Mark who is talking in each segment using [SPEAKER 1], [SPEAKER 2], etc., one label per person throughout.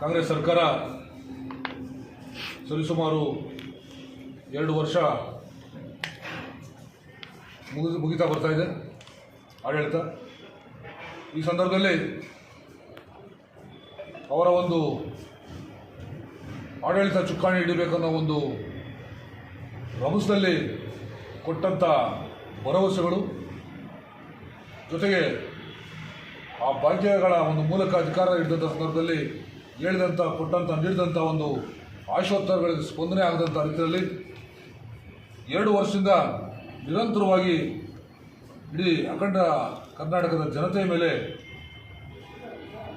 [SPEAKER 1] ಕಾಂಗ್ರೆಸ್ ಸರ್ಕಾರ ಸರಿಸುಮಾರು ಎರಡು ವರ್ಷ ಮುಗಿದು ಮುಗಿತಾ ಬರ್ತಾ ಇದೆ, ಆಡಳಿತ. ಈ ಸಂದರ್ಭದಲ್ಲಿ ಅವರ ಒಂದು ಆಡಳಿತ ಚುಕ್ಕಾಣಿ ಹಿಡಿಬೇಕನ್ನೋ ಒಂದು ರಮಸ್ನಲ್ಲಿ ಕೊಟ್ಟಂಥ ಭರವಸೆಗಳು, ಜೊತೆಗೆ ಆ ಭಾಗ್ಯಗಳ ಒಂದು ಮೂಲಕ ಅಧಿಕಾರ ಹಿಡಿದಂಥ ಸಂದರ್ಭದಲ್ಲಿ ಹೇಳಿದಂಥ ಕೊಟ್ಟಂಥ ನೀಡಿದಂಥ ಒಂದು ಆಶೋತ್ತರಗಳಿಗೆ ಸ್ಪಂದನೆ ಆಗದಂಥ ರೀತಿಯಲ್ಲಿ ಎರಡು ವರ್ಷದಿಂದ ನಿರಂತರವಾಗಿ ಇಡೀ ಅಖಂಡ ಕರ್ನಾಟಕದ ಜನತೆಯ ಮೇಲೆ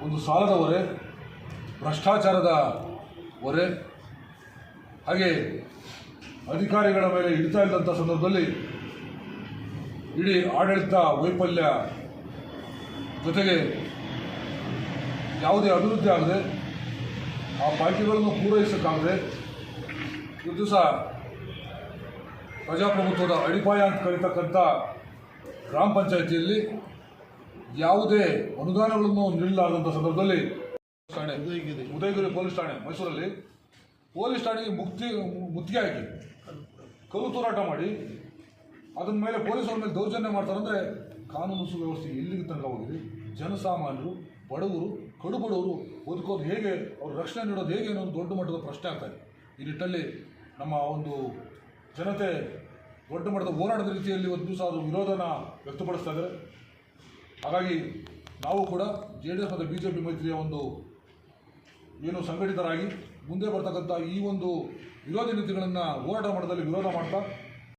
[SPEAKER 1] ಒಂದು ಸಾಲದ ಹೊರೆ, ಭ್ರಷ್ಟಾಚಾರದ ಹೊರೆ, ಹಾಗೆ ಅಧಿಕಾರಿಗಳ ಮೇಲೆ ಹಿಡಿತಾ ಇದ್ದಂಥ ಸಂದರ್ಭದಲ್ಲಿ ಇಡೀ ಆಡಳಿತ ವೈಫಲ್ಯ ಜೊತೆಗೆ ಯಾವುದೇ ಅಭಿವೃದ್ಧಿ ಆಗದೆ ಆ ಬಾಕಿಗಳನ್ನು ಪೂರೈಸೋಕ್ಕಾಗದೆ ಇದು ದಿವಸ ಪ್ರಜಾಪ್ರಭುತ್ವದ ಅಡಿಪಾಯ ಅಂತ ಕರೀತಕ್ಕಂಥ ಗ್ರಾಮ ಪಂಚಾಯಿತಿಯಲ್ಲಿ ಯಾವುದೇ ಅನುದಾನಗಳನ್ನು ನೀಡಲಾರದಂಥ ಸಂದರ್ಭದಲ್ಲಿ ಠಾಣೆ ಉದಯಗಿರಿ. ಪೊಲೀಸ್ ಠಾಣೆ ಮೈಸೂರಲ್ಲಿ ಪೊಲೀಸ್ ಠಾಣೆಗೆ ಮುಕ್ತಿ ಮುತ್ತಿಗೆ ಹಾಕಿ ಕಲ್ಲು ತೂರಾಟ ಮಾಡಿ ಅದನ್ನ ಮೇಲೆ ಪೊಲೀಸರ ಮೇಲೆ ದೌರ್ಜನ್ಯ ಮಾಡ್ತಾರಂದರೆ ಕಾನೂನು ಸುವ್ಯವಸ್ಥೆ ಎಲ್ಲಿಗೆ ತನಕ ಹೋಗಿದೆ? ಜನಸಾಮಾನ್ಯರು ಬಡವರು, ಕಡುಬಡವರು ಬದುಕೋದು ಹೇಗೆ, ಅವ್ರ ರಕ್ಷಣೆ ನೀಡೋದು ಹೇಗೆ ಅನ್ನೋದು ದೊಡ್ಡ ಮಟ್ಟದ ಪ್ರಶ್ನೆ ಆಗ್ತಾ ಇದೆ. ಈ ನಿಟ್ಟಲ್ಲಿ ನಮ್ಮ ಒಂದು ಜನತೆ ದೊಡ್ಡ ಮಟ್ಟದ ಹೋರಾಟದ ರೀತಿಯಲ್ಲಿ ಒಂದು ದಿವಸ ಅದು ವಿರೋಧನ ವ್ಯಕ್ತಪಡಿಸ್ತಾ ಇದ್ದಾರೆ. ಹಾಗಾಗಿ ನಾವು ಕೂಡ ಜೆ ಡಿ ಎಸ್ ಮತ್ತು ಬಿ ಜೆ ಪಿ ಮೈತ್ರಿಯ ಒಂದು ಏನು ಸಂಘಟಿತರಾಗಿ ಮುಂದೆ ಬರ್ತಕ್ಕಂಥ ಈ ಒಂದು ವಿರೋಧಿ ನೀತಿಗಳನ್ನು ಹೋರಾಟ ಮಟ್ಟದಲ್ಲಿ ವಿರೋಧ ಮಾಡ್ತಾ